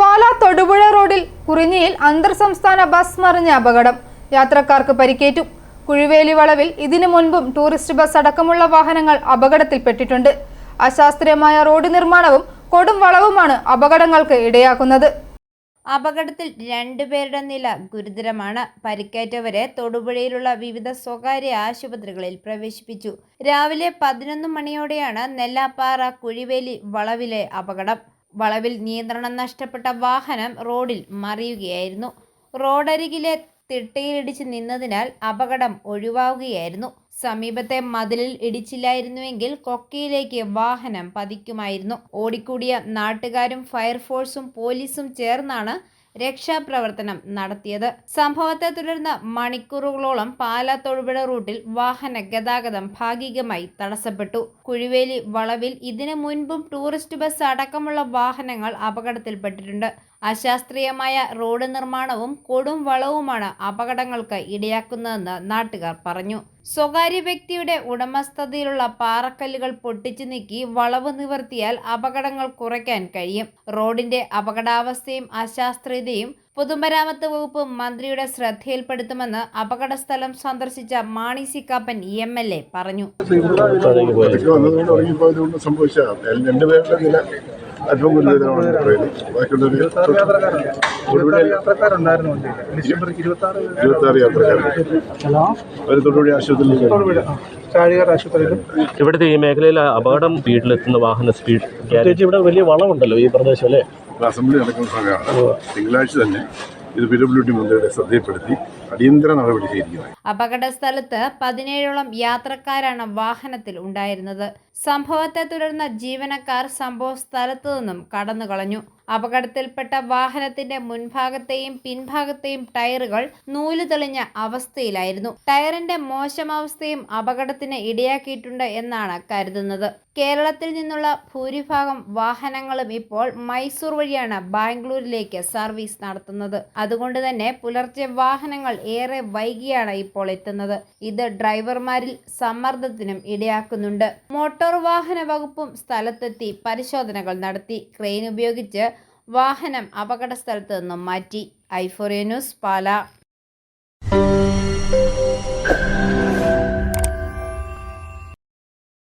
പാലാ തൊടുപുഴ റോഡിൽ കുറിഞ്ഞിയിൽ അന്തർ സംസ്ഥാന ബസ് മറിഞ്ഞ അപകടം. യാത്രക്കാർക്ക് പരിക്കേറ്റു. കുഴിവേലി വളവിൽ ഇതിനു മുൻപും ടൂറിസ്റ്റ് ബസ് അടക്കമുള്ള വാഹനങ്ങൾ അപകടത്തിൽപ്പെട്ടിട്ടുണ്ട്. അശാസ്ത്രീയമായ റോഡ് നിർമ്മാണവും കൊടും വളവുമാണ് അപകടങ്ങൾക്ക് ഇടയാക്കുന്നത്. അപകടത്തിൽ രണ്ടുപേരുടെ നില ഗുരുതരമാണ്. പരിക്കേറ്റവരെ തൊടുപുഴയിലുള്ള വിവിധ സ്വകാര്യ ആശുപത്രികളിൽ പ്രവേശിപ്പിച്ചു. രാവിലെ പതിനൊന്ന് മണിയോടെയാണ് നെല്ലാപ്പാറ കുഴിവേലി വളവിലെ അപകടം. വളവിൽ നിയന്ത്രണം നഷ്ടപ്പെട്ട വാഹനം റോഡിൽ മറിയുകയായിരുന്നു. റോഡരികിലെ തിട്ടയിലിടിച്ച് നിന്നതിനാൽ അപകടം ഒഴിവാകുകയായിരുന്നു. സമീപത്തെ മതിലിൽ ഇടിച്ചില്ലായിരുന്നുവെങ്കിൽ കൊക്കയിലേക്ക് വാഹനം പതിക്കുമായിരുന്നു. ഓടിക്കൂടിയ നാട്ടുകാരും ഫയർഫോഴ്സും പോലീസും ചേർന്നാണ് രക്ഷാപ്രവർത്തനം നടത്തിയത്. സംഭവത്തെ തുടർന്ന് മണിക്കൂറുകളോളം പാലാ തൊഴുപുഴ റൂട്ടിൽ വാഹന ഗതാഗതം ഭാഗികമായി തടസ്സപ്പെട്ടു. കുഴിവേലി വളവിൽ ഇതിനു മുൻപും ടൂറിസ്റ്റ് ബസ് അടക്കമുള്ള വാഹനങ്ങൾ അപകടത്തിൽപ്പെട്ടിട്ടുണ്ട്. അശാസ്ത്രീയമായ റോഡ് നിർമ്മാണവും കൊടും വളവുമാണ് അപകടങ്ങൾക്ക് ഇടയാക്കുന്നതെന്ന് നാട്ടുകാർ പറഞ്ഞു. സ്വകാര്യ വ്യക്തിയുടെ ഉടമസ്ഥതയിലുള്ള പാറക്കല്ലുകൾ പൊട്ടിച്ചു നീക്കി വളവ് നിവർത്തിയാൽ അപകടങ്ങൾ കുറയ്ക്കാൻ കഴിയും. റോഡിന്റെ അപകടാവസ്ഥയും അശാസ്ത്രീയതയും പൊതുമരാമത്ത് വകുപ്പ് മന്ത്രിയുടെ ശ്രദ്ധയിൽപ്പെടുത്തുമെന്ന് അപകട സ്ഥലം സന്ദർശിച്ച Mani C Kappan M L A പറഞ്ഞു. ഇവിടുത്തെ ഈ മേഖലയിൽ അപകടം സ്പീഡിലെത്തുന്ന വാഹന സ്പീഡ് ഇവിടെ വലിയ വളമുണ്ടല്ലോ ഈ പ്രദേശം അല്ലേ? അസംബ്ലി നടക്കുന്ന സമയമാണ്. തിങ്കളാഴ്ച തന്നെ ഇത് പി ഡബ്ല്യു ഡി മന്ത്രിയുടെ ശ്രദ്ധയിൽപ്പെടുത്തി അടിയന്തര നടപടി ചെയ്തിരിക്കുന്നത് അപകട സ്ഥലത്ത് പതിനേഴോളം യാത്രക്കാരാണ് വാഹനത്തിൽ ഉണ്ടായിരുന്നത്. സംഭവത്തെ തുടർന്ന് ജീവനക്കാർ സംഭവ സ്ഥലത്തു നിന്നും കടന്നു കളഞ്ഞു. അപകടത്തിൽപ്പെട്ട വാഹനത്തിന്റെ മുൻഭാഗത്തെയും പിൻഭാഗത്തെയും ടയറുകൾ നൂൽ തെളിഞ്ഞ അവസ്ഥയിലായിരുന്നു. ടയറിന്റെ മോശം അവസ്ഥയും അപകടത്തിന് ഇടയാക്കിയിട്ടുണ്ട് എന്നാണ് കരുതുന്നത്. കേരളത്തിൽ നിന്നുള്ള ഭൂരിഭാഗം വാഹനങ്ങളും ഇപ്പോൾ മൈസൂർ വഴിയാണ് ബാംഗ്ലൂരിലേക്ക് സർവീസ് നടത്തുന്നത്. അതുകൊണ്ട് തന്നെ പുലർച്ചെ വാഹനങ്ങൾ ഏറെ വൈകിയാണ് ഇപ്പോൾ എത്തുന്നത്. ഇത് ഡ്രൈവർമാരിൽ സമ്മർദ്ദത്തിനും ഇടയാക്കുന്നുണ്ട്. മോട്ടോർ വാഹന വകുപ്പും സ്ഥലത്തെത്തി പരിശോധനകൾ നടത്തി. ക്രെയിൻ ഉപയോഗിച്ച് വാഹനം അപകട സ്ഥലത്ത് നിന്നും മാറ്റി. ഐഫോറിയ ന്യൂസ് പാല.